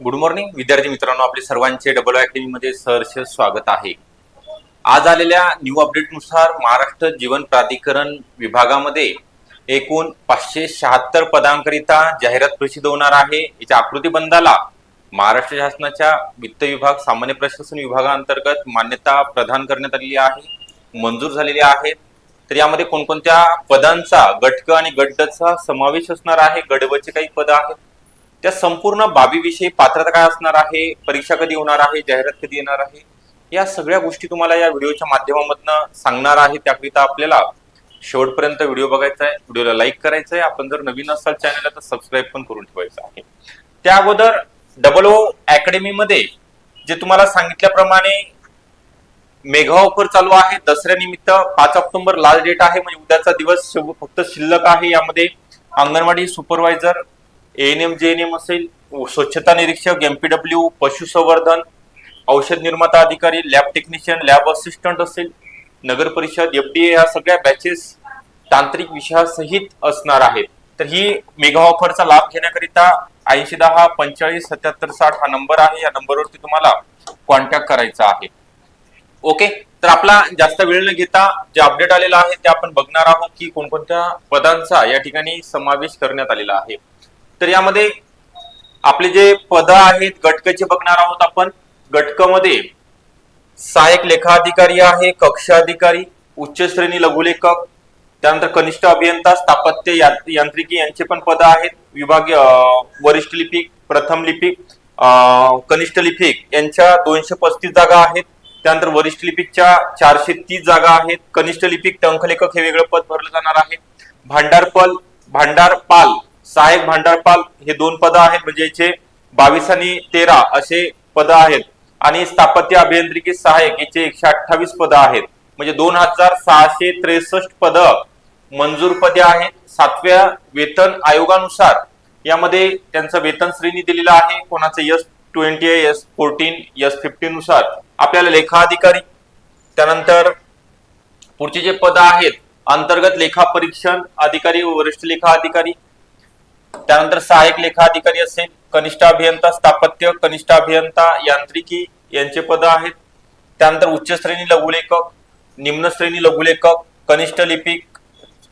Good morning विद्यार्थी मित्रांनो. आपले सर्वांचे डबल अकॅडमी मध्ये सहर्ष स्वागत आहे. आज आलेल्या न्यू अपडेटनुसार महाराष्ट्र जीवन प्राधिकरण विभागामध्ये एकूण पाचशे शहात्तर पदांकरिता जाहिरात प्रसिद्ध होणार आहे. याच्या आकृतीबंधाला महाराष्ट्र शासनाच्या वित्त विभाग सामान्य प्रशासन विभागाअंतर्गत मान्यता प्रदान करण्यात आलेली आहे मंजूर झालेली आहेत तर यामध्ये कोणकोणत्या पदांचा गटक आणि गटचा समावेश असणार आहे? गडबचे काही पद आहेत. त्या संपूर्ण बाबीविषयी पात्रता काय असणार आहे? परीक्षा कधी होणार आहे? जाहिरात कधी येणार आहे? या सगळ्या गोष्टी तुम्हाला या व्हिडिओच्या माध्यमामधनं सांगणार आहे. त्याकरिता आपल्याला शेवटपर्यंत व्हिडिओ बघायचा आहे. व्हिडिओला लाईक करायचं आहे. आपण जर नवीन असाल चॅनलला तर सबस्क्राईब पण करून ठेवायचं आहे. त्या अगोदर डबल ओ अकॅडमीमध्ये जे तुम्हाला सांगितल्याप्रमाणे मेगा ऑफर चालू आहे. दसऱ्यानिमित्त पाच ऑक्टोबर लास्ट डेट आहे. म्हणजे उद्याचा दिवस. फक्त शिल्लक आहे यामध्ये. Anganwadi supervisor N M J N M असेल स्वच्छता निरीक्षक एमपीडब्ल्यू पशुसंवर्धन औषध निर्माता अधिकारी लॅब टेक्निशियन लॅब असिस्टंट असेल. नगर परिषद एफडीए ह्या सगळ्या बॅचेस तांत्रिक विषयासहित असणार आहेत. तर ही मेगा ऑफरचा लाभ घेण्याकरिता ऐंशी दहा पंचेचाळीस सत्याहत्तर साठ हा नंबर आहे. या नंबरवरती तुम्हाला कॉन्टॅक्ट करायचा आहे. ओके तर आपला जास्त वेळ न घेता जे अपडेट आलेला आहे ते आपण बघणार आहोत की कोणकोणत्या पदांचा या ठिकाणी समावेश करण्यात आलेला आहे. तर यामध्ये आपले जे पद आहेत गटकचे बघणार आहोत आपण. गटकमध्ये सहाय्यक लेखा अधिकारी आहे कक्ष अधिकारी उच्च श्रेणी लघुलेखक त्यानंतर कनिष्ठ अभियंता स्थापत्य यांत्रिकी यांचे पण पद आहेत. विभागीय वरिष्ठ लिपिक प्रथम लिपिक कनिष्ठ लिपिक यांच्या दोनशे पस्तीस जागा आहेत. त्यानंतर वरिष्ठ लिपिकच्या चारशे तीस जागा आहेत. कनिष्ठ लिपिक टंकलेखक हे वेगळं पद भरलं जाणार आहे. भांडारपल भांडारपाल सहाय्यक भांडारपाल हे दोन पद आहेत म्हणजे याचे बावीस आणि तेरा असे पद आहेत. आणि स्थापत्य अभियांत्रिकी सहाय्यक याचे एकशे अठ्ठावीस पद आहेत. म्हणजे दोन हजार सहाशे त्रेसष्ट पद मंजूर पदे आहेत. सातव्या वेतन आयोगानुसार यामध्ये त्यांचं वेतन श्रेणी दिलेलं आहे. कोणाचं S twenty S fourteen S fifteen नुसार आपल्याला लेखा अधिकारी त्यानंतर पुढचे जे पद आहेत अंतर्गत लेखा परीक्षण अधिकारी व वरिष्ठ लेखा अधिकारी त्यानंतर सहाय्यक लेखा अधिकारी असेल कनिष्ठ अभियंता स्थापत्य कनिष्ठ अभियंता यांत्रिकी यांचे पद आहेत. त्यानंतर उच्च श्रेणी लघुलेखक निम्न श्रेणी लघुलेखक कनिष्ठ लिपिक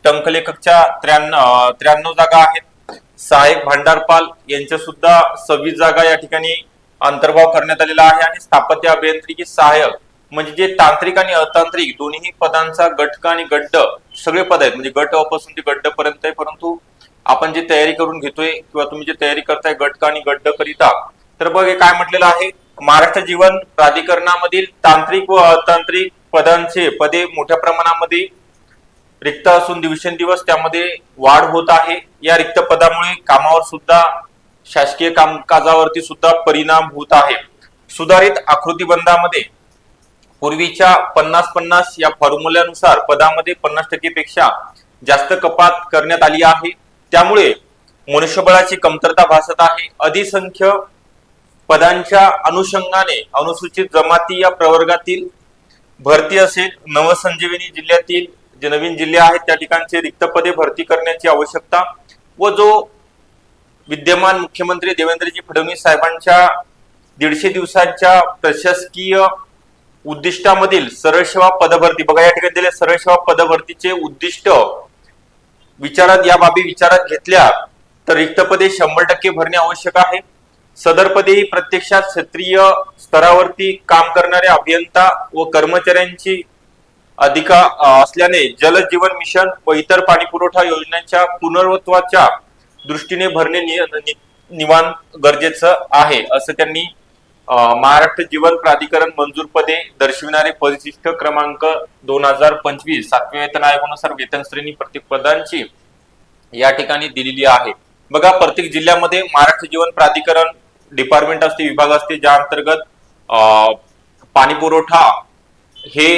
टंकलेखकच्या त्र्याण्णव त्र्याण्णव जागा आहेत. सहाय्यक भांडारपाल यांच्या सुद्धा सव्वीस जागा या ठिकाणी अंतर्भाव करण्यात आलेला आहे आणि स्थापत्य अभियांत्रिकी सहाय्यक म्हणजे जे तांत्रिक आणि अतांत्रिक दोन्ही पदांचा गटक आणि गड्ड सगळे पद आहेत. म्हणजे गट अपासून ते गड्ड पर्यंत आहे परंतु आपण जे तयारी करून घेतोय किंवा तुम्ही जी तयारी करताय गटक आणि गड्ड करिता तर बघ हे काय म्हटलेलं आहे? महाराष्ट्र जीवन प्राधिकरणामधील तांत्रिक व अतांत्रिक पदांचे पदे मोठ्या प्रमाणामध्ये रिक्त असून दिवसेंदिवस त्यामध्ये वाढ होत आहे. या रिक्त पदामुळे कामावर सुद्धा शासकीय कामकाजावरती सुद्धा परिणाम होत आहे. सुधारित आकृतीबंधामध्ये पूर्वीच्या पन्नास पन्नास या फॉर्म्युल्यानुसार पदामध्ये पन्नास टक्केपेक्षा जास्त कपात करण्यात आली आहे. त्यामुळे मनुष्यबळाची कमतरता भासत आहे. अधिसंख्य पदांच्या अनुषंगाने अनुसूचित जमाती या प्रवर्गातील भरती असेल नवसंजीवनी जिल्ह्यातील जे नवीन जिल्हे आहेत त्या ठिकाणचे रिक्त पदे भरती करण्याची आवश्यकता व जो विद्यमान मुख्यमंत्री देवेंद्रजी फडणवीस साहेबांच्या दीडशे दिवसांच्या प्रशासकीय उद्दिष्टामधील सरळ सेवा पदभरती बघा या ठिकाणी दिले सरळ सेवा पदभरतीचे उद्दिष्ट विचारात या बाबी विचारात घेतल्या तर रिक्त पदे शंभर टक्के भरणे आवश्यक आहे. सदर पदे ही प्रत्यक्षात क्षेत्रीय स्तरावरती काम करणाऱ्या अभियंता व कर्मचाऱ्यांची अधिका असल्याने जल जीवन मिशन व इतर पाणी पुरवठा योजनांच्या पुनर्वत्वाच्या दृष्टीने भरणे नि- नि- निवान गरजेचं आहे असं त्यांनी महाराष्ट्र जीवन प्राधिकरण मंजूर पदे दर्शविणारे परिशिष्ट क्रमांक दोन हजार पंचवीस सातव्या वेतन आयोगानुसार वेतन श्रेणी प्रत्येक पदांची या ठिकाणी दिलेली आहे. बघा प्रत्येक जिल्ह्यामध्ये महाराष्ट्र जीवन प्राधिकरण डिपार्टमेंट असते विभाग असते ज्या अंतर्गत पाणी पुरवठा हे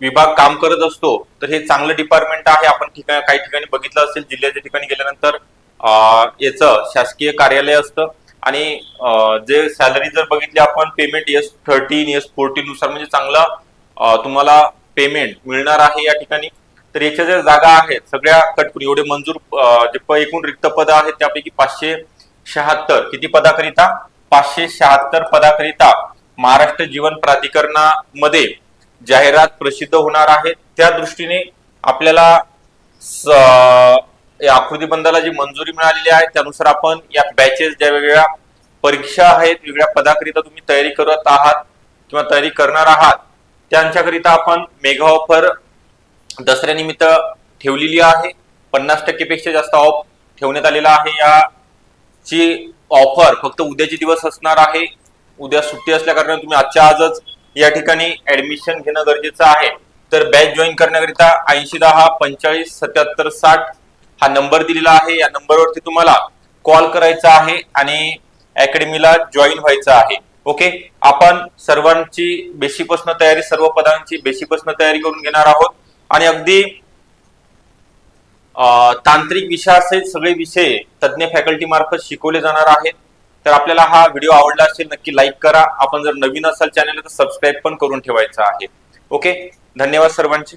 विभाग काम करत असतो. तर हे चांगलं डिपार्टमेंट आहे. आपण ठिकाणी काही ठिकाणी बघितलं असेल जिल्ह्याच्या ठिकाणी गेल्यानंतर याचं शासकीय कार्यालय असतं. आणि जे सॅलरी जर बघितली आपण payment S thirteen S fourteen नुसार म्हणजे चांगला तुम्हाला पेमेंट मिळणार आहे या ठिकाणी. तर याच्या ज्या जागा आहेत सगळ्या कटकून एवढे मंजूर जे प- एकूण रिक्त पद आहेत त्यापैकी पाचशे शहात्तर किती पदाकरिता? पाचशे शहात्तर पदाकरिता महाराष्ट्र जीवन प्राधिकरणामध्ये जाहिरात प्रसिद्ध होणार आहे. त्या दृष्टीने आपल्याला या आकृतीबंधाला जी मंजुरी मिळालेली आहे त्यानुसार आपण या बॅचेस ज्या वेगवेगळ्या परीक्षा आहेत वेगळ्या पदाकरिता तुम्ही तयारी करत आहात किंवा तयारी करणार आहात त्यांच्याकरिता आपण मेगा ऑफर दसऱ्यानिमित्त ठेवलेली आहे. पन्नास टक्केपेक्षा जास्त ऑफ ठेवण्यात आलेला आहे. याची ऑफर फक्त उद्याचे दिवस असणार आहे. उद्या सुट्टी असल्या कारणाने तुम्ही आजच्या आजच या ठिकाणी ऍडमिशन घेणं गरजेचं आहे. तर बॅच जॉईन करण्याकरिता ऐंशी दहा पंचेचाळीस सत्याहत्तर साठ हा नंबर दिलेला आहे. या नंबरवरती तुम्हाला कॉल करायचा आहे आणि अकॅडमीला जॉईन व्हायचं आहे. ओके? आपण सर्वांची बेसिकपासून तयारी सर्व पदांची बेसिकपासून तयारी करून घेणार आहोत. आणि अगदी तांत्रिक विषय असेल सगळे विषय तज्ज्ञ फॅकल्टी मार्फत शिकवले जाणार आहेत. तर आपल्याला हा व्हिडिओ आवडला असेल नक्की लाईक करा. आपण जर नवीन असाल चॅनेल तर सबस्क्राईब पण करून ठेवायचं आहे. ओके? धन्यवाद सर्वांचे.